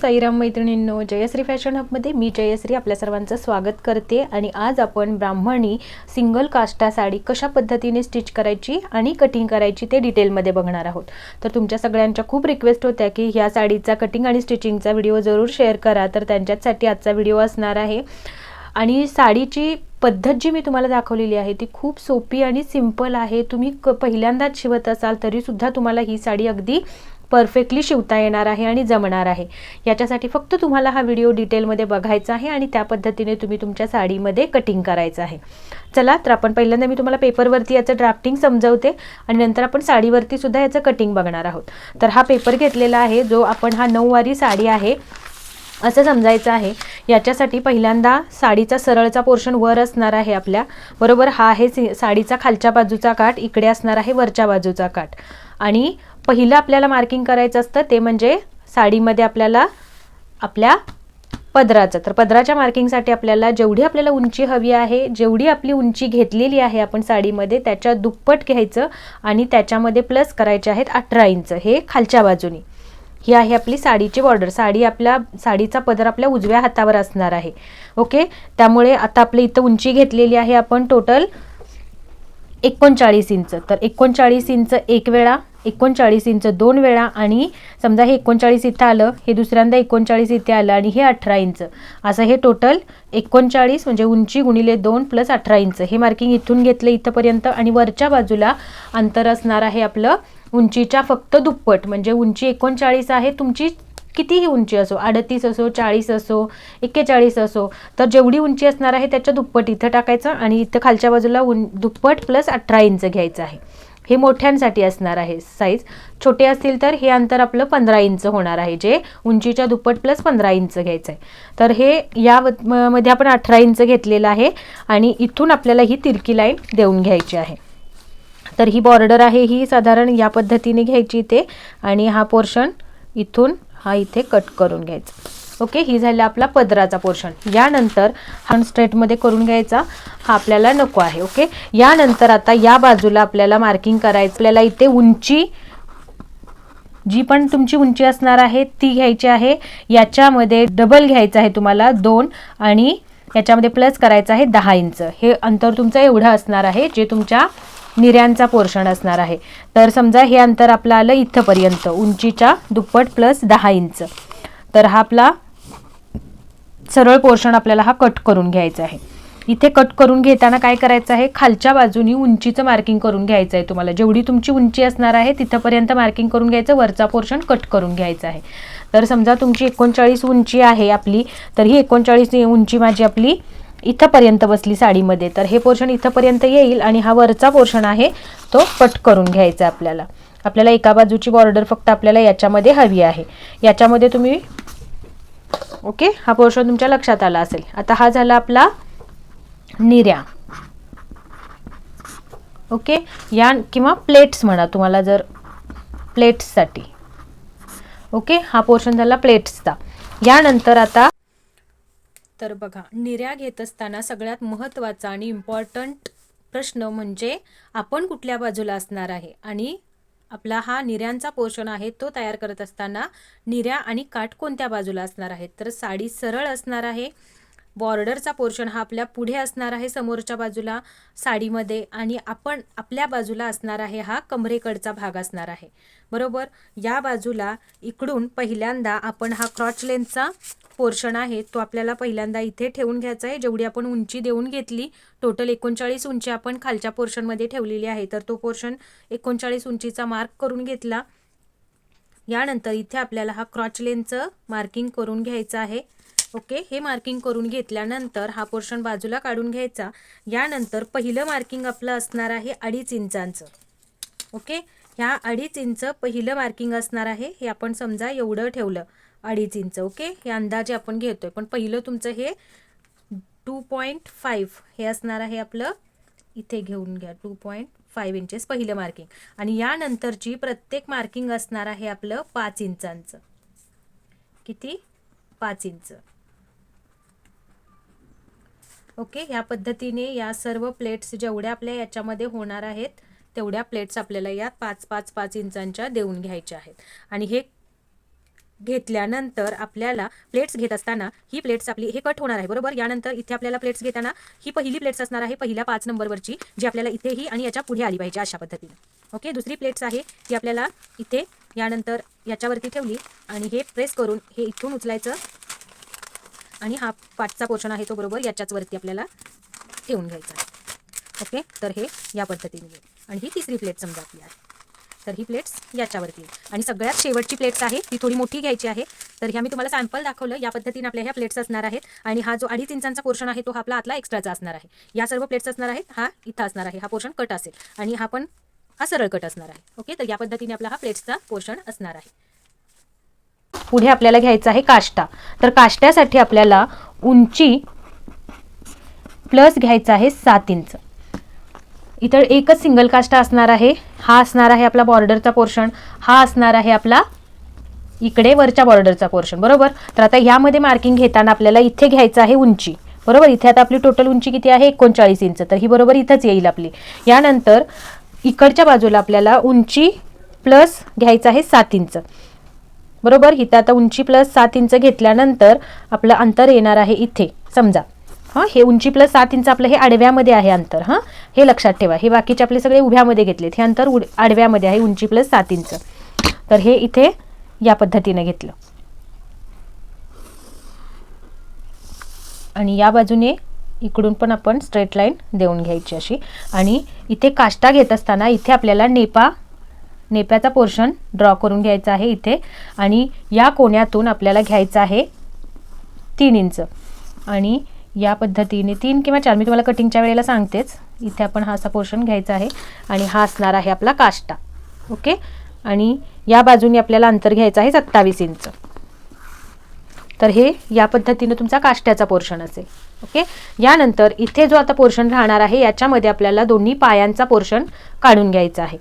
साईराम मैत्रिणींनो जयश्री फॅशन हबमध्ये मी जयश्री आपल्या सर्वांचं स्वागत करते आणि आज आपण ब्राह्मणी सिंगल काष्टा साडी कशा पद्धतीने स्टिच करायची आणि कटिंग करायची ते डिटेलमध्ये बघणार आहोत. तर तुमच्या सगळ्यांच्या खूप रिक्वेस्ट होत्या की ह्या साडीचा कटिंग आणि स्टिचिंगचा व्हिडिओ जरूर शेअर करा तर त्यांच्यासाठी आजचा व्हिडिओ असणार आहे. आणि साडीची पद्धत जी मी तुम्हाला दाखवलेली आहे ती खूप सोपी आणि सिंपल आहे. तुम्ही क पहिल्यांदाच शिवत असाल तरीसुद्धा तुम्हाला ही साडी अगदी परफेक्टली शिवता येणार आहे आणि जमणार आहे. याच्यासाठी फक्त तुम्हाला हा व्हिडिओ डिटेलमध्ये बघायचा आहे आणि त्या पद्धतीने तुम्ही तुमच्या साडीमध्ये कटिंग करायचं आहे. चला तर आपण पहिल्यांदा मी तुम्हाला पेपरवरती याचं ड्राफ्टिंग समजवते आणि नंतर आपण साडीवरती सुद्धा याचं कटिंग बघणार आहोत. तर हा पेपर घेतलेला आहे जो आपण हा नऊवारी साडी आहे असं समजायचं आहे. याच्यासाठी पहिल्यांदा साडीचा सरळचा पोर्शन वर असणार आहे आपल्या. बरोबर हा आहे सी साडीचा खालच्या बाजूचा काठ इकडे असणार आहे वरच्या बाजूचा काठ. आणि पहिलं आपल्याला मार्किंग करायचं असतं ते म्हणजे साडीमध्ये आपल्याला आपल्या पदराचं. तर पदराच्या मार्किंगसाठी आपल्याला जेवढी आपल्याला उंची हवी आहे जेवढी आपली उंची घेतलेली आहे आपण साडीमध्ये त्याच्या दुप्पट घ्यायचं आणि त्याच्यामध्ये प्लस करायचे आहेत अठरा इंच. हे खालच्या बाजूनी. ही आहे आपली साडीची बॉर्डर साडी आपल्या साडीचा पदर आपल्या उजव्या हातावर असणार आहे. ओके त्यामुळे आता आपली इथं उंची घेतलेली आहे आपण टोटल एकोणचाळीस इंच. तर एकोणचाळीस इंच एक वेळा एकोणचाळीस इंच दोन वेळा आणि समजा हे एकोणचाळीस इथं आलं हे दुसऱ्यांदा एकोणचाळीस इथे आलं आणि हे अठरा इंच. असं हे टोटल एकोणचाळीस म्हणजे उंची गुणिले दोन प्लस अठरा इंच. हे मार्किंग इथून घेतलं इथंपर्यंत आणि वरच्या बाजूला अंतर असणार आहे आपलं उंचीच्या फक्त दुप्पट. म्हणजे उंची एकोणचाळीस आहे तुमची कितीही उंची असो अडतीस असो चाळीस असो एक्केचाळीस असो तर जेवढी उंची असणार आहे त्याच्या दुप्पट इथं टाकायचं आणि इथं खालच्या बाजूला उं दुप्पट प्लस अठरा इंच घ्यायचं आहे. हे मोठ्यांसाठी असणार आहे. साईज छोटे असतील तर हे अंतर आपलं पंधरा इंच होणार आहे जे उंचीच्या दुप्पट प्लस पंधरा इंच घ्यायचं आहे तर हे या मध्ये आपण अठरा इंच घेतलेलं आहे आणि इथून आपल्याला ही तिरकी लाईन देऊन घ्यायची आहे. तर ही बॉर्डर आहे ही साधारण या पद्धतीने घ्यायची इथे आणि हा पोर्शन इथून हा इथे कट करून घ्यायचा. ओके? ही झाला आपला पदराचा पोर्शन यानंतर हा स्ट्रेटमध्ये करून घ्यायचा. हा आपल्याला नको आहे ओके? यानंतर आता या बाजूला आपल्याला मार्किंग करायचं. आपल्याला इथे उंची जी पण तुमची उंची असणार आहे ती घ्यायची आहे. याच्यामध्ये डबल घ्यायचं आहे तुम्हाला दोन. आणि याच्यामध्ये प्लस करायचं आहे दहा इंच. हे अंतर तुमचं एवढं असणार आहे जे तुमच्या निऱ्यांचा पोर्शन असणार आहे. तर समजा हे अंतर आपलं आलं इथंपर्यंत. उंचीच्या दुप्पट प्लस दहा इंच. तर हा आपला सरळ पोर्शन आपल्याला हा कट करून घ्यायचा आहे. इथे कट करून घेताना काय करायचं आहे? खालच्या बाजूनी उंचीचं मार्किंग करून घ्यायचं आहे तुम्हाला. जेवढी तुमची उंची असणार आहे तिथंपर्यंत मार्किंग करून घ्यायचं वरचा पोर्शन कट करून घ्यायचा आहे. तर समजा तुमची एकोणचाळीस उंची आहे आपली तर ही एकोणचाळीस उंची माझी आपली इथंपर्यंत बसली साडीमध्ये. तर हे पोर्शन इथंपर्यंत येईल आणि हा वरचा पोर्शन आहे तो कट करून घ्यायचा आपल्याला. आपल्याला एका बाजूची बॉर्डर फक्त आपल्याला याच्यामध्ये हवी आहे. याच्यामध्ये तुम्ही ओके? हा पोर्शन तुमच्या लक्षात आला असेल. आता हा झाला आपला निऱ्या. ओके? या किंवा प्लेट्स म्हणा तुम्हाला जर प्लेट्ससाठी. ओके? हा पोर्शन झाला प्लेट्सचा. यानंतर आता तर बघा निर्या घेत असताना सगळ्यात महत्त्वाचा आणि इम्पॉर्टंट प्रश्न म्हणजे आपण कुठल्या बाजूला असणार आहे? आणि आपला हा निऱ्यांचा पोर्शन आहे तो तयार करत असताना निऱ्या आणि काठ कोणत्या बाजूला असणार आहेत? तर साडी सरळ असणार आहे. बॉर्डरचा पोर्शन हा आपल्या पुढे असणार आहे समोरच्या बाजूला साडीमध्ये आणि आपण आपल्या बाजूला असणार आहे हा कमरेकडचा भाग असणार आहे. बरोबर? या बाजूला इकडून पहिल्यांदा आपण हा क्रॉच लेंथचा पोर्शन आहे तो आपल्याला पहिल्यांदा इथे ठेवून घ्यायचा आहे. जेवढी आपण उंची देऊन घेतली टोटल एकोणचाळीस उंची आपण खालच्या पोर्शनमध्ये ठेवलेली आहे. तर तो पोर्शन एकोणचाळीस उंचीचा मार्क करून घेतला. यानंतर इथे आपल्याला हा क्रॉच लेनचं मार्किंग करून घ्यायचं आहे. ओके? हे मार्किंग करून घेतल्यानंतर हा पोर्शन बाजूला काढून घ्यायचा. यानंतर पहिलं मार्किंग आपलं असणार आहे अडीच इंचांचं. ओके? ह्या अडीच इंच पहिलं मार्किंग असणार आहे हे आपण समजा एवढं ठेवलं अडीच इंच. ओके? हे अंदाजे आपण घेतोय. पण पहिलं तुमचं हे टू पॉईंट फाईव्ह हे असणार आहे आपलं. इथे घेऊन घ्या टू पॉईंट फाईव्ह इंचेस पहिलं मार्किंग आणि यानंतरची प्रत्येक मार्किंग असणार आहे आपलं पाच इंचांचं. किती? पाच इंच. ओके ह्या पद्धतीने या सर्व प्लेट्स जेवढ्या आपल्या याच्यामध्ये होणार आहेत तेवढ्या प्लेट्स आपल्याला या पाच पाच पाच इंचांच्या देऊन घ्यायच्या आहेत. आणि हे घेतल्यानंतर आपल्याला प्लेट्स घेत असताना ही प्लेट्स आपली हे कट होणार आहे बरोबर? यानंतर इथे आपल्याला प्लेट्स घेताना ही पहिली प्लेट्स असणार आहे पहिल्या पाच नंबरवरची जी आपल्याला इथेही आणि याच्यापुढे आली पाहिजे अशा पद्धतीने. ओके दुसरी प्लेट्स आहे ती आपल्याला इथे यानंतर याच्यावरती ठेवली आणि हे प्रेस करून हे इथून उचलायचं. आणि हा पाचचा पोर्शन आहे तो बरोबर याच्याच वरती आपल्याला ठेवून घ्यायचा आहे. ओके? तर हे या पद्धतीने येईल आणि ही तिसरी प्लेट समजा आपली आहे. तर ही प्लेट्स याच्यावरती आणि सगळ्यात शेवटची प्लेट्स आहे ती थोडी मोठी घ्यायची आहे. तर ह्या मी तुम्हाला सॅम्पल दाखवलं या पद्धतीने आपल्या ह्या प्लेट्स असणार आहेत. आणि हा जो अडीच इंचांचा पोर्शन आहे तो हा आपला आतला एक्स्ट्राचा असणार आहे. या सर्व प्लेट्स असणार आहेत हा इथं असणार आहे. हा पोर्शन कट असेल. आणि हा पण हा सरळ कट असणार आहे. ओके? तर या पद्धतीने आपला हा प्लेट्सचा पोर्शन असणार आहे. पुढे आपल्याला घ्यायचा आहे काष्टा. तर काष्ट्यासाठी आपल्याला उंची प्लस घ्यायचा आहे सात इंच. इतर एकच सिंगल काष्टा असणार आहे. हा असणार आहे आपला बॉर्डरचा पोर्शन हा असणार आहे आपला इकडे वरच्या बॉर्डरचा पोर्शन बरोबर? तर आता यामध्ये मार्किंग घेताना आपल्याला इथे घ्यायचं आहे उंची. बरोबर? इथे आता आपली टोटल उंची किती आहे? एकोणचाळीस इंच. तर ही बरोबर इथंच येईल आपली. यानंतर इकडच्या बाजूला आपल्याला उंची प्लस घ्यायचं आहे सात इंच. बरोबर? इथं आता उंची प्लस सात इंच घेतल्यानंतर आपलं अंतर येणार आहे इथे. समजा. हां? हे उंची प्लस सात इंच आपलं हे आडव्यामध्ये आहे अंतर. हां? हे लक्षात ठेवा. हे बाकीचे आपले सगळे उभ्यामध्ये घेतलेत. हे अंतर उड आडव्यामध्ये आहे उंची प्लस सात इंच. तर हे इथे या पद्धतीने घेतलं. आणि या बाजूने इकडून पण आपण स्ट्रेट लाईन देऊन घ्यायची अशी. आणि इथे काष्टा घेत असताना इथे आपल्याला नेपा नेप्याचा पोर्शन ड्रॉ करून घ्यायचा आहे इथे. आणि या कोण्यातून आपल्याला घ्यायचं आहे तीन इंच. आणि या पद्धतीने तीन किंवा चार मी तुम्हाला कटिंगच्या वेळेला सांगतेच. इथे आपण हा असा पोर्शन घ्यायचा आहे आणि हा असणार आहे आपला काष्टा. ओके? आणि या बाजूने आपल्याला अंतर घ्यायचं आहे सत्तावीस इंच. तर हे या पद्धतीने तुमचा काष्ट्याचा पोर्शन असेल. ओके? यानंतर इथे जो आता पोर्शन राहणार आहे याच्यामध्ये आपल्याला दोन्ही पायांचा पोर्शन काढून घ्यायचा आहे.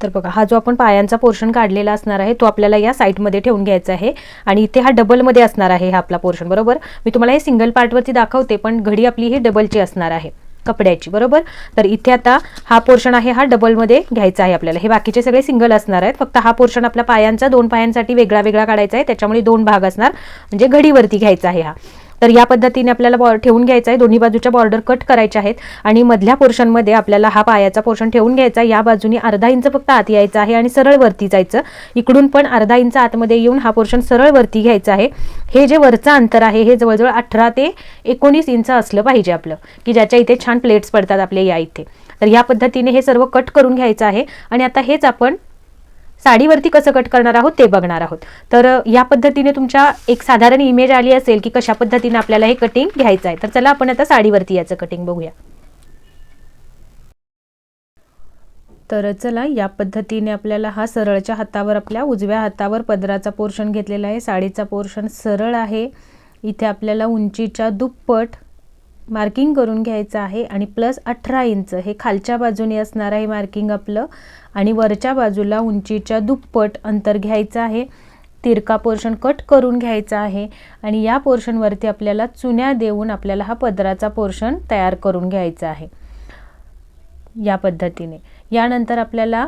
तर बघा हा जो आपण पायांचा पोर्शन काढलेला असणार आहे तो आपल्याला या साईडमध्ये ठेवून घ्यायचा आहे आणि इथे हा डबलमध्ये असणार आहे हा आपला पोर्शन बरोबर? मी तुम्हाला हे सिंगल पार्टवरती दाखवते पण घडी आपली ही डबलची असणार आहे कपड्याची बरोबर? तर इथे आता हा पोर्शन आहे हा डबलमध्ये घ्यायचा आहे आपल्याला. हे बाकीचे सगळे सिंगल असणार आहेत फक्त हा पोर्शन आपल्या पायांचा दोन पायांसाठी वेगळा वेगळा काढायचा आहे त्याच्यामुळे दोन भाग असणार म्हणजे घडीवरती घ्यायचा आहे हा. तर या पद्धतीने आपल्याला बॉ ठेवून घ्यायचा आहे. दोन्ही बाजूच्या बॉर्डर कट करायच्या आहेत. आणि मधल्या पोर्शनमध्ये आपल्याला हा पायाचा पोर्शन ठेवून घ्यायचा या बाजूने अर्धा इंच फक्त आत यायचं आहे आणि सरळ वरती जायचं. इकडून पण अर्धा इंच आतमध्ये येऊन हा पोर्शन सरळ वरती घ्यायचा आहे. हे जे वरचं अंतर आहे हे जवळजवळ अठरा ते एकोणीस इंच असलं पाहिजे आपलं की ज्याच्या इथे छान प्लेट्स पडतात आपल्या या इथे. तर या पद्धतीने हे सर्व कट करून घ्यायचं आहे. आणि आता हेच आपण साडीवरती कसं कट करणार आहोत ते बघणार आहोत. तर या पद्धतीने तुमच्या एक साधारण इमेज आली असेल की कशा पद्धतीने आपल्याला हे कटिंग घ्यायचं आहे. तर चला आपण आता साडीवरती याचं कटिंग बघूया. तर चला या पद्धतीने आपल्याला हा सरळच्या हातावर आपल्या उजव्या हातावर पदराचा पोर्शन घेतलेला आहे. साडीचा पोर्शन सरळ आहे. इथे आपल्याला उंचीच्या दुप्पट मार्किंग करून घ्यायचं आहे आणि प्लस अठरा इंच हे खालच्या बाजूने असणार आहे मार्किंग आपलं. आणि वरच्या बाजूला उंचीच्या दुप्पट अंतर घ्यायचं आहे. तिरका पोर्शन कट करून घ्यायचा आहे आणि या पोर्शनवरती आपल्याला चुन्या देऊन आपल्याला हा पदराचा पोर्शन तयार करून घ्यायचा आहे. या पद्धतीने. यानंतर आपल्याला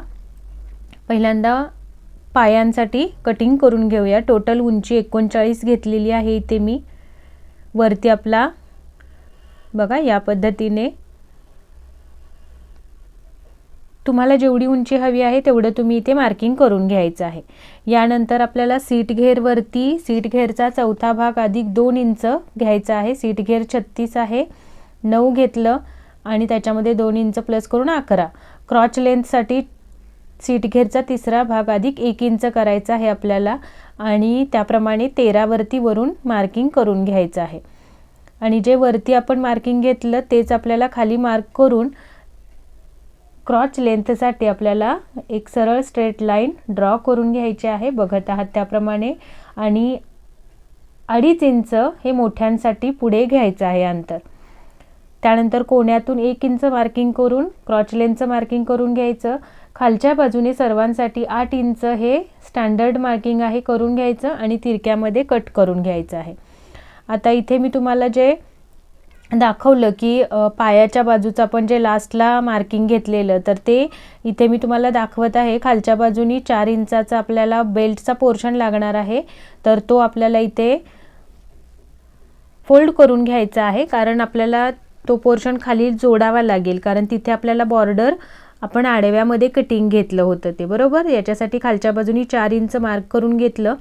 पहिल्यांदा पायांसाठी कटिंग करून घेऊया. टोटल उंची एकोणचाळीस घेतलेली आहे इथे मी. वरती आपला बघा या पद्धतीने तुम्हाला जेवढी उंची हवी आहे तेवढं तुम्ही इथे मार्किंग करून घ्यायचं आहे. यानंतर आपल्याला सीट घेरवरती सीट घेरचा चौथा भाग अधिक दोन इंच घ्यायचा आहे. सीट घेर छत्तीस आहे. नऊ घेतलं आणि त्याच्यामध्ये दोन इंच प्लस करून अकरा. क्रॉच लेंथसाठी सीट घेरचा तिसरा भाग अधिक एक इंच करायचा आहे आपल्याला आणि त्याप्रमाणे तेरावरती वरून मार्किंग करून घ्यायचं आहे. आणि जे वरती आपण मार्किंग घेतलं तेच आपल्याला खाली मार्क करून क्रॉच लेंथसाठी आपल्याला एक सरळ स्ट्रेट लाईन ड्रॉ करून घ्यायची आहे. बघत आहात त्याप्रमाणे. आणि अडीच इंच हे मोठ्यांसाठी पुढे घ्यायचं आहे अंतर. त्यानंतर कोण्यातून एक इंच मार्किंग करून क्रॉच लेंथचं मार्किंग करून घ्यायचं. खालच्या बाजूने सर्वांसाठी आठ इंच हे स्टँडर्ड मार्किंग आहे करून घ्यायचं आणि तिरक्यामध्ये कट करून घ्यायचं आहे. आता इथे मी तुम्हाला जे दाखवलं की पायाच्या बाजूचं आपण जे लास्टला मार्किंग घेतलेलं तर ते इथे मी तुम्हाला दाखवत आहे. खालच्या बाजूनी चार इंचाचा आपल्याला बेल्टचा पोर्शन लागणार आहे. तर तो आपल्याला इथे फोल्ड करून घ्यायचा आहे कारण आपल्याला तो पोर्शन खाली जोडावा लागेल. कारण तिथे आपल्याला बॉर्डर आपण आडव्यामध्ये कटिंग घेतलं होतं ते बरोबर? याच्यासाठी खालच्या बाजूनी चार इंच मार्क करून घेतलं.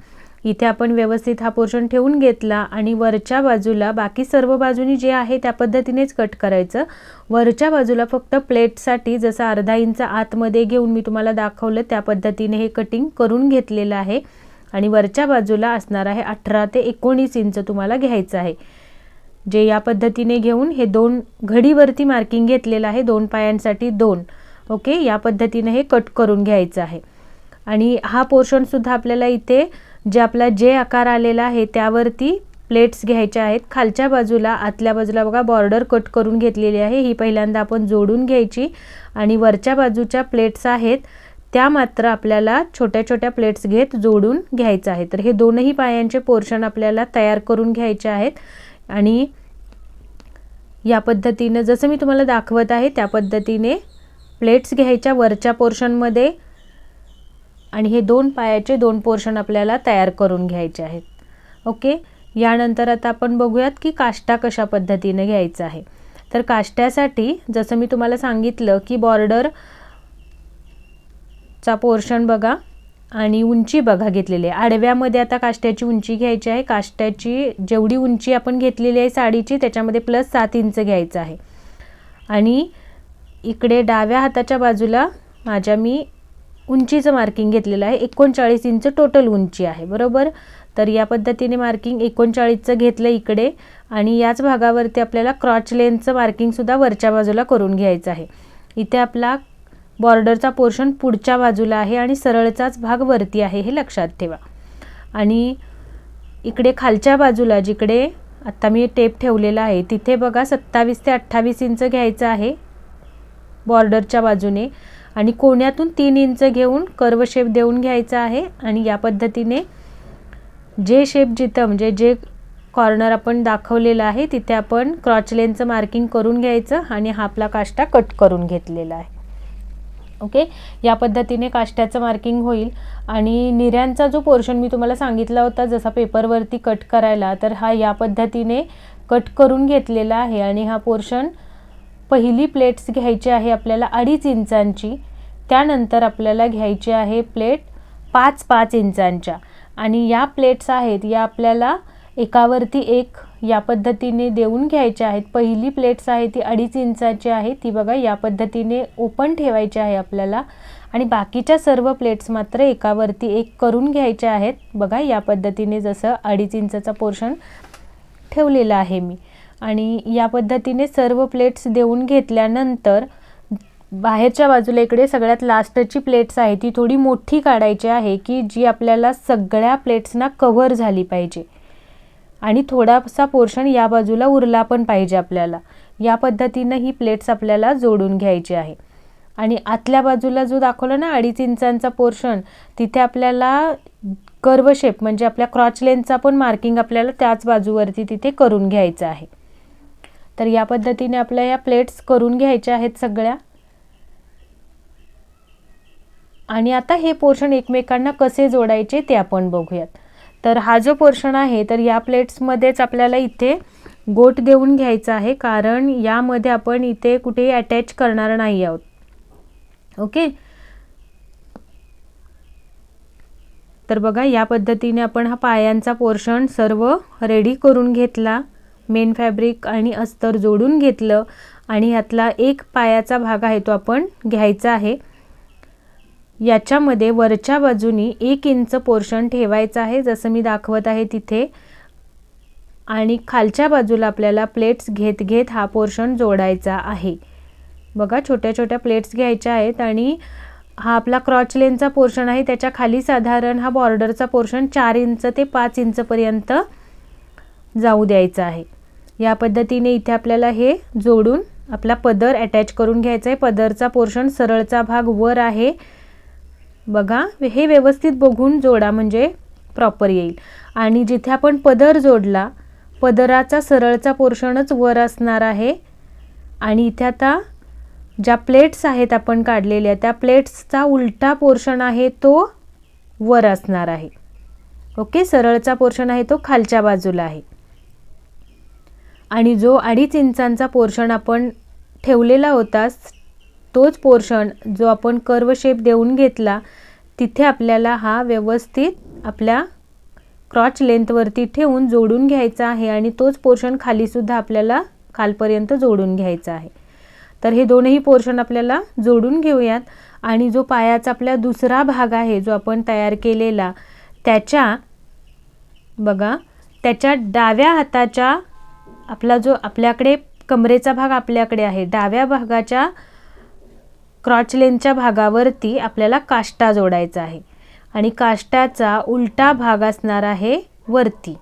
इथे आपण व्यवस्थित हा पोर्शन ठेवून घेतला आणि वरच्या बाजूला बाकी सर्व बाजूनी जे आहे त्या पद्धतीनेच कट करायचं. वरच्या बाजूला फक्त प्लेटसाठी जसं अर्धा इंच आतमध्ये घेऊन मी तुम्हाला दाखवलं त्या पद्धतीने हे कटिंग करून घेतलेलं आहे. आणि वरच्या बाजूला असणार आहे अठरा ते एकोणीस इंच तुम्हाला घ्यायचं आहे. जे या पद्धतीने घेऊन हे दोन घडीवरती मार्किंग घेतलेलं आहे दोन पायांसाठी दोन. ओके या पद्धतीने हे कट करून घ्यायचं आहे. आणि हा पोर्शनसुद्धा आपल्याला इथे जे आपला जे आकार आलेला आहे त्यावरती प्लेट्स घ्यायच्या आहेत. खालच्या बाजूला आतल्या बाजूला बघा बॉर्डर कट करून घेतलेली आहे. ही पहिल्यांदा आपण जोडून घ्यायची. आणि वरच्या बाजूच्या प्लेट्स आहेत त्या मात्र आपल्याला छोट्या छोट्या प्लेट्स घेत जोडून घ्यायचं आहे. तर हे दोनही पायांचे पोर्शन आपल्याला तयार करून घ्यायचे आहेत. आणि या पद्धतीनं जसं मी तुम्हाला दाखवत आहे त्या पद्धतीने प्लेट्स घ्यायच्या वरच्या पोर्शनमध्ये आणि हे दोन पायाचे दोन पोर्शन आपल्याला तयार करून घ्यायचे आहेत. ओके? यानंतर आता आपण बघूयात की काष्टा कशा पद्धतीने घ्यायचा आहे. तर काष्ट्यासाठी जसं मी तुम्हाला सांगितलं की बॉर्डर चा पोर्शन बघा आणि उंची बघा घेतलेली आहे. आडव्यामध्ये आता काष्ट्याची उंची घ्यायची आहे. काष्ट्याची जेवढी उंची आपण घेतलेली आहे साडीची त्याच्यामध्ये प्लस सात इंच घ्यायचं आहे. आणि इकडे डाव्या हाताच्या बाजूला माझ्या मी उंचीचं मार्किंग घेतलेलं आहे. एकोणचाळीस इंच टोटल उंची आहे. बरोबर? तर या पद्धतीने मार्किंग एकोणचाळीसचं घेतलं इकडे आणि याच भागावरती आपल्याला क्रॉच लेनचं मार्किंगसुद्धा वरच्या बाजूला करून घ्यायचं आहे. इथे आपला बॉर्डरचा पोर्शन पुढच्या बाजूला आहे आणि सरळचाच भाग वरती आहे हे लक्षात ठेवा. आणि इकडे खालच्या बाजूला जिकडे आत्ता मी टेप ठेवलेला आहे तिथे बघा सत्तावीस ते अठ्ठावीस इंच घ्यायचं आहे. बॉर्डरच्या बाजूने. आणि कोण्यातून तीन इंच घेऊन कर्व शेप देऊन घ्यायचा आहे. आणि या पद्धतीने जे शेप जिथं म्हणजे जे कॉर्नर आपण दाखवलेलं आहे तिथे आपण क्रॉच लेनचं मार्किंग करून घ्यायचं आणि हा आपला काष्टा कट करून घेतलेला आहे. ओके या पद्धतीने काष्ट्याचं मार्किंग होईल. आणि निऱ्यांचा जो पोर्शन मी तुम्हाला सांगितला होता जसा पेपरवरती कट करायला तर हा या पद्धतीने कट करून घेतलेला आहे. आणि हा पोर्शन पहिली प्लेट्स घ्यायची आहे आपल्याला अडीच इंचांची त्यानंतर आपल्याला घ्यायची आहे प्लेट पाच पाच इंचांच्या. आणि या प्लेट्स आहेत या आपल्याला एकावरती एक या पद्धतीने देऊन घ्यायच्या आहेत. पहिली प्लेट्स आहे ती अडीच इंचाची आहे ती बघा या पद्धतीने ओपन ठेवायची आहे आपल्याला. आणि बाकीच्या सर्व प्लेट्स मात्र एकावरती एक करून घ्यायच्या आहेत. बघा या पद्धतीने जसं अडीच इंचाचा पोर्शन ठेवलेला आहे मी. आणि या पद्धतीने सर्व प्लेट्स देऊन घेतल्यानंतर बाहेरच्या बाजूला इकडे सगळ्यात लास्टची प्लेट्स आहे ती थोडी मोठी काढायची आहे की जी आपल्याला सगळ्या प्लेट्सना कव्हर झाली पाहिजे. आणि थोडासा पोर्शन या बाजूला उरला पण पाहिजे आपल्याला. या पद्धतीनं ही प्लेट्स आपल्याला जोडून घ्यायची आहे. आणि आतल्या बाजूला जो दाखवला ना अडीच इंचांचा पोर्शन तिथे आपल्याला कर्व शेप म्हणजे आपल्या क्रॉच लेनचा पण मार्किंग आपल्याला त्याच बाजूवरती तिथे करून घ्यायचं आहे. तर या पद्धतीने आपल्या या प्लेट्स करून घ्यायच्या आहेत सगळ्या. आणि आता हे पोर्शन एकमेकांना कसे जोडायचे ते आपण बघूयात. तर हा जो पोर्शन आहे तर या प्लेट्समध्येच आपल्याला इथे गोट देऊन घ्यायचा आहे कारण यामध्ये आपण इथे कुठेही अटॅच करणार नाही आहोत. ओके? तर बघा या पद्धतीने आपण हा पायांचा पोर्शन सर्व रेडी करून घेतला. मेन फॅब्रिक आणि अस्तर जोडून घेतलं आणि ह्यातला एक पायाचा भाग आहे तो आपण घ्यायचा आहे. याच्यामध्ये वरच्या बाजूनी एक इंच पोर्शन ठेवायचं आहे जसं मी दाखवत आहे तिथे. आणि खालच्या बाजूला आपल्याला प्लेट्स घेत घेत हा पोर्शन जोडायचा आहे. बघा छोट्या छोट्या प्लेट्स घ्यायच्या आहेत आणि हा आपला क्रॉच लेनचा पोर्शन आहे. त्याच्याखाली साधारण हा बॉर्डरचा पोर्शन चार इंच ते पाच इंचपर्यंत जाऊ द्यायचा आहे. या पद्धतीने इथे आपल्याला हे जोडून आपला पदर अटॅच करून घ्यायचा आहे पदरचा पोर्शन सरळचा भाग वर आहे. बघा हे व्यवस्थित बघून जोडा म्हणजे प्रॉपर येईल. आणि जिथे आपण पदर जोडला पदराचा सरळचा पोर्शनच वर असणार आहे. आणि इथे आता ज्या प्लेट्स आहेत आपण काढलेल्या त्या प्लेट्सचा उलटा पोर्शन आहे तो वर असणार आहे. ओके? सरळचा पोर्शन आहे तो खालच्या बाजूला आहे. आणि जो अडीच इंचांचा पोर्शन आपण ठेवलेला होता तोच पोर्शन जो आपण कर्व शेप देऊन घेतला तिथे आपल्याला हा व्यवस्थित आपल्या क्रॉच लेंथवरती ठेवून जोडून घ्यायचा आहे आणि तोच पोर्शन खालीसुद्धा आपल्याला खालपर्यंत जोडून घ्यायचा आहे. तर हे दोनही पोर्शन आपल्याला जोडून घेऊयात आणि जो पायाचा आपला दुसरा भाग आहे जो आपण तयार केलेला त्याच्या बघा त्याच्या डाव्या हाताच्या आपला जो आपल्याकडे कमरेचा भाग आपल्याकडे आहे डाव्या भागाच्या क्रॉच लेनच्या भागावरती आपल्याला काष्टा जोडायचा आहे. आणि काष्टाचा उलटा भाग असणार आहे वरती.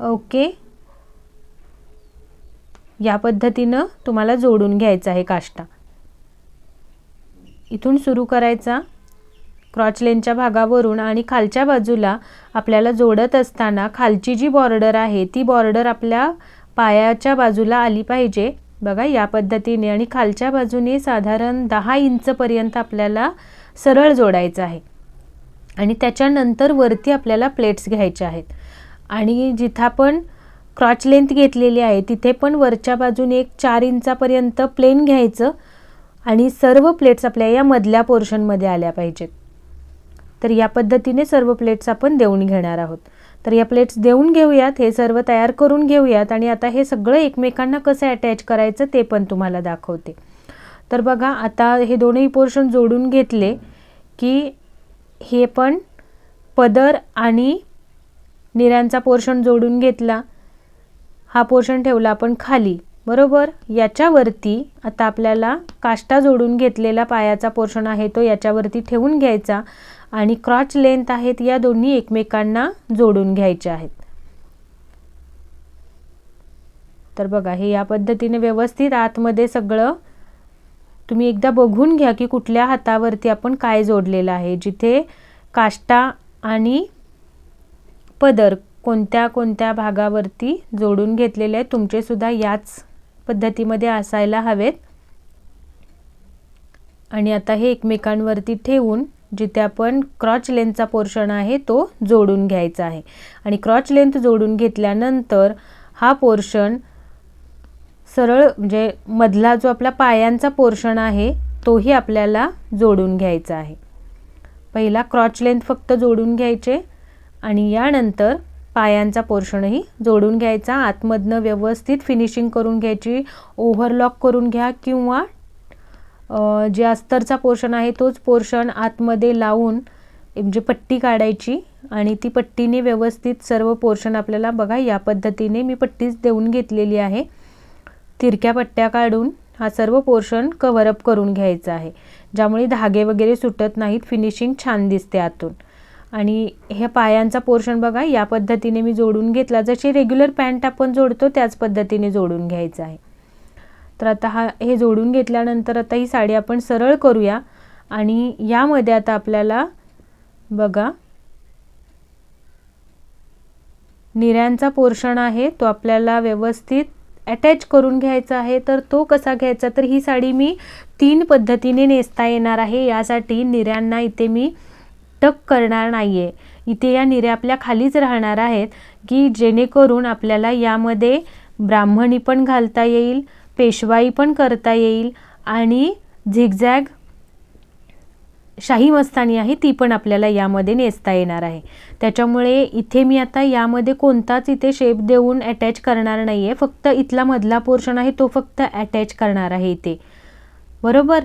ओके? या पद्धतीनं तुम्हाला जोडून घ्यायचा आहे काष्टा. इथून सुरू करायचा. क्रॉच लेनच्या भागावरून आणि खालच्या बाजूला आपल्याला जोडत असताना खालची जी बॉर्डर आहे ती बॉर्डर आपल्या पायाच्या बाजूला आली पाहिजे. बघा या पद्धतीने आणि खालच्या बाजूने साधारण दहा इंचपर्यंत आपल्याला सरळ जोडायचं आहे. आणि त्याच्यानंतर वरती आपल्याला प्लेट्स घ्यायच्या आहेत. आणि जिथं आपण क्रॉच लेंथ घेतलेली आहे तिथे पण वरच्या बाजूने एक चार इंचापर्यंत प्लेन घ्यायचं आणि सर्व प्लेट्स आपल्या या मधल्या पोर्शनमध्ये आल्या पाहिजेत. तर या पद्धतीने सर्व प्लेट्स आपण देऊन घेणार आहोत. तर या प्लेट्स देऊन घेऊयात हे सर्व तयार करून घेऊयात आणि आता हे सगळं एकमेकांना कसं अटॅच करायचं ते पण तुम्हाला दाखवते. तर बघा आता हे दोन्ही पोर्शन जोडून घेतले की हे पण पदर आणि निऱ्यांचा पोर्शन जोडून घेतला. हा पोर्शन ठेवला आपण खाली बरोबर? याच्यावरती आता आपल्याला काष्टा जोडून घेतलेला पायाचा पोर्शन आहे तो याच्यावरती ठेवून घ्यायचा. आणि क्रॉच लेंथ आहेत या दोन्ही एकमेकांना जोडून घ्यायच्या आहेत. तर बघा हे या पद्धतीने व्यवस्थित आतमध्ये सगळं तुम्ही एकदा बघून घ्या की कुठल्या हातावरती आपण काय जोडलेलं आहे. जिथे काष्टा आणि पदर कोणत्या कोणत्या भागावरती जोडून घेतलेले आहेत तुमचेसुद्धा याच पद्धतीमध्ये असायला हवेत. आणि आता हे एकमेकांवरती ठेवून जिथे आपण क्रॉच लेंथचा पोर्शन आहे तो जोडून घ्यायचा आहे. आणि क्रॉच लेंथ जोडून घेतल्यानंतर हा पोर्शन सरळ म्हणजे मधला जो आपला पायांचा पोर्शन आहे तोही आपल्याला जोडून घ्यायचा आहे. पहिला क्रॉच लेंथ फक्त जोडून घ्यायचे आणि यानंतर पायांचा पोर्शनही जोडून घ्यायचा. आतमधनं व्यवस्थित फिनिशिंग करून घ्यायची ओव्हरलॉक करून घ्या किंवा जे अस्तरचा पोर्शन आहे तोच पोर्शन आतमध्ये लावून म्हणजे पट्टी काढायची आणि ती पट्टीने व्यवस्थित सर्व पोर्शन आपल्याला बघा या पद्धतीने मी पट्टीच देऊन घेतलेली आहे. तिरक्या पट्ट्या काढून हा सर्व पोर्शन कव्हरअप करून घ्यायचा आहे. ज्यामुळे धागे वगैरे सुटत नाहीत फिनिशिंग छान दिसते आतून. आणि हे पायांचा पोर्शन बघा या पद्धतीने मी जोडून घेतला. जशी रेग्युलर पॅन्ट आपण जोडतो त्याच पद्धतीने जोडून घ्यायचं आहे. तर आता हा हे जोडून घेतल्यानंतर आता ही साडी आपण सरळ करूया. आणि यामध्ये आता आपल्याला बघा निऱ्यांचा पोर्शन आहे तो आपल्याला व्यवस्थित अटॅच करून घ्यायचा आहे. तर तो कसा घ्यायचा? तर ही साडी मी तीन पद्धतीने नेसता येणार आहे. यासाठी निऱ्यांना इथे मी टक करणार नाही आहे इथे या निऱ्या आपल्या खालीच राहणार आहेत की जेणेकरून आपल्याला यामध्ये ब्राह्मणी पण घालता येईल पेशवाई पण करता येईल आणि झिगझॅग शाही मस्तानी आहे ती पण आपल्याला यामध्ये नेसता येणार आहे. त्याच्यामुळे इथे मी आता यामध्ये कोणताच इथे शेप देऊन अटॅच करणार नाही आहे फक्त इथला मधला पोर्शन आहे तो फक्त अटॅच करणार आहे इथे. बरोबर?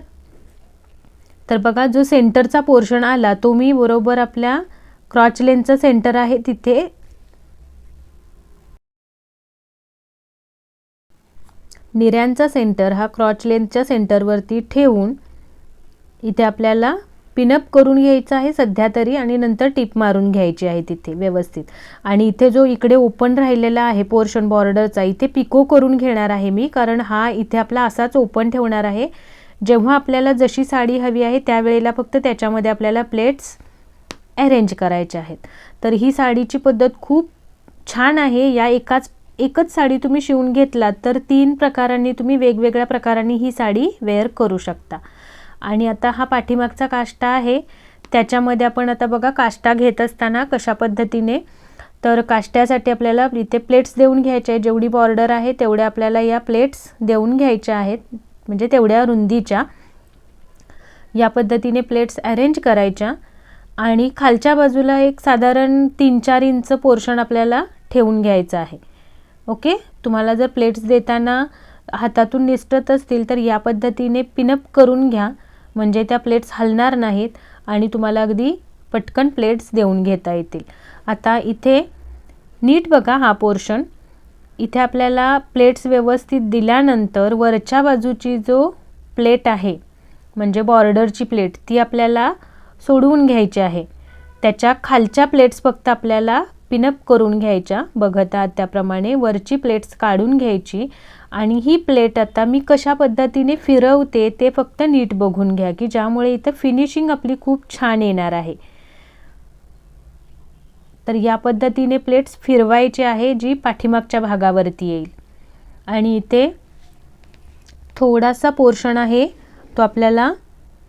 तर बघा जो सेंटरचा पोर्शन आला तो मी बरोबर आपल्या क्रॉच लेनचं सेंटर आहे तिथे निऱ्यांचा सेंटर हा क्रॉच लेनच्या सेंटरवरती ठेवून इथे आपल्याला पिनअप करून घ्यायचं आहे. सध्या तरी आणि नंतर टिप मारून घ्यायची आहे तिथे व्यवस्थित. आणि इथे जो इकडे ओपन राहिलेला आहे पोर्शन बॉर्डरचा इथे पिको करून घेणार आहे मी कारण हा इथे आपला असाच ओपन ठेवणार आहे. जेव्हा आपल्याला जशी साडी हवी आहे त्यावेळेला फक्त त्याच्यामध्ये आपल्याला प्लेट्स अरेंज करायचे आहेत. तर ही साडीची पद्धत खूप छान आहे. या एकाच एकच साडी तुम्ही शिवून घेतलात तर तीन प्रकारांनी तुम्ही वेगवेगळ्या प्रकारांनी ही साडी वेअर करू शकता. आणि आता हा पाठीमागचा काष्टा आहे. त्याच्यामध्ये आपण आता बघा काष्टा घेत असताना कशा पद्धतीने? तर काष्ट्यासाठी आपल्याला इथे प्लेट्स देऊन घ्यायचे आहे जेवढी बॉर्डर आहे तेवढ्या आपल्याला या प्लेट्स देऊन घ्यायच्या आहेत. म्हणजे तेवढ्या रुंदीच्या. या पद्धतीने प्लेट्स अरेंज करायच्या. आणि खालच्या बाजूला एक साधारण तीन चार इंच पोर्शन आपल्याला ठेवून घ्यायचं आहे. ओके? तुम्हाला जर प्लेट्स देताना हातातून निसटत असतील तर या पद्धतीने पिनअप करून घ्या. म्हणजे त्या प्लेट्स हलणार नाहीत आणि तुम्हाला अगदी पटकन प्लेट्स देऊन घेता येतील. आता इथे नीट बघा हा पोर्शन इथे आपल्याला प्लेट्स व्यवस्थित दिल्यानंतर वरच्या बाजूची जो प्लेट आहे म्हणजे बॉर्डरची प्लेट ती आपल्याला सोडवून घ्यायची आहे. त्याच्या खालच्या प्लेट्स फक्त आपल्याला पिनअप करून घ्यायच्या. बघत आहात त्याप्रमाणे वरची प्लेट्स काढून घ्यायची. आणि ही प्लेट आता मी कशा पद्धतीने फिरवते ते फक्त नीट बघून घ्या की ज्यामुळे इथं फिनिशिंग आपली खूप छान येणार आहे. तर या पद्धतीने प्लेट्स फिरवायचे आहे जी पाठीमागच्या भागावरती येईल. आणि इथे थोडासा पोर्शन आहे तो आपल्याला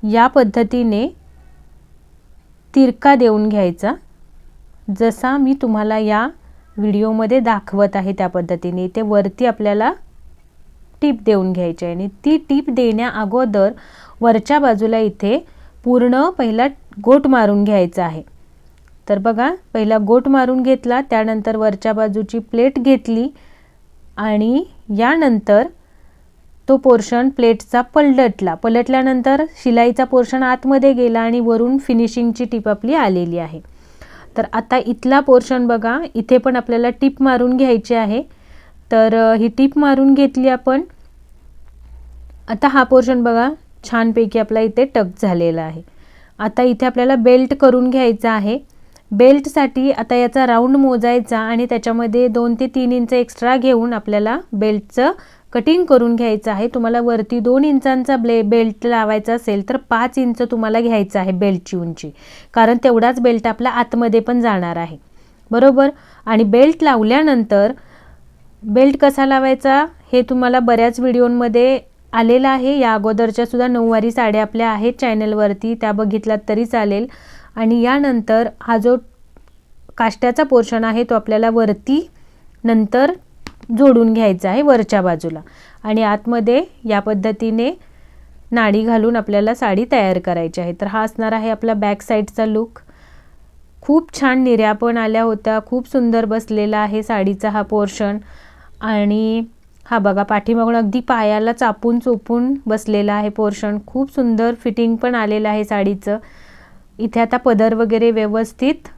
या पद्धतीने तिरका देऊन घ्यायचा. जसा मी तुम्हाला या व्हिडिओमध्ये दाखवत आहे त्या पद्धतीने ते वरती आपल्याला टीप देऊन घ्यायची आहे. आणि ती टीप देण्या अगोदर वरच्या बाजूला इथे पूर्ण पहिला गोट मारून घ्यायचा आहे. तर बघा पहिला गोट मारून घेतला त्यानंतर वरच्या बाजूची प्लेट घेतली आणि यानंतर तो पोर्शन प्लेटचा पलटला. पलटल्यानंतर शिलाईचा पोर्शन आतमध्ये गेला आणि वरून फिनिशिंगची टीप आपली आलेली आहे. तर आता इथला पोर्शन बघा इथे पण आपल्याला टीप मारून घ्यायची आहे. तर ही टीप मारून घेतली आपण. आता हा पोर्शन बघा छानपैकी आपला इथे टक झालेला आहे. आता इथे आपल्याला बेल्ट करून घ्यायचा आहे. बेल्टसाठी आता याचा राऊंड मोजायचा आणि त्याच्यामध्ये दोन ते तीन इंच एक्स्ट्रा घेऊन आपल्याला बेल्टचं कटिंग करून घ्यायचं आहे. तुम्हाला वरती दोन इंचांचा ब्ले बेल्ट लावायचा असेल तर पाच इंच तुम्हाला घ्यायचं आहे बेल्टची उंची. कारण तेवढाच बेल्ट आपला आतमध्ये पण जाणार आहे. बरोबर? आणि बेल्ट लावल्यानंतर बेल्ट कसा लावायचा हे तुम्हाला बऱ्याच व्हिडिओमध्ये आलेलं आहे. या अगोदरच्या सुद्धा नऊवारी साड्या आपल्या आहेत चॅनलवरती. त्या बघितलात तरी चालेल. आणि यानंतर हा जो काष्ट्याचा पोर्शन आहे तो आपल्याला वरती नंतर जोडून घ्यायचा आहे वरच्या बाजूला. आणि आतमध्ये या पद्धतीने नाडी घालून आपल्याला साडी तयार करायची आहे. तर हा असणार आहे आपला बॅक साईडचा लुक खूप छान निर्या पण आल्या होत्या. खूप सुंदर बसलेला आहे साडीचा हा पोर्शन आणि हा बघा पाठीमागून अगदी पायाला चापून चोपून बसलेला आहे पोर्शन खूप सुंदर फिटिंग पण आलेलं आहे साडीचं. इथे आता पदर वगैरे व्यवस्थित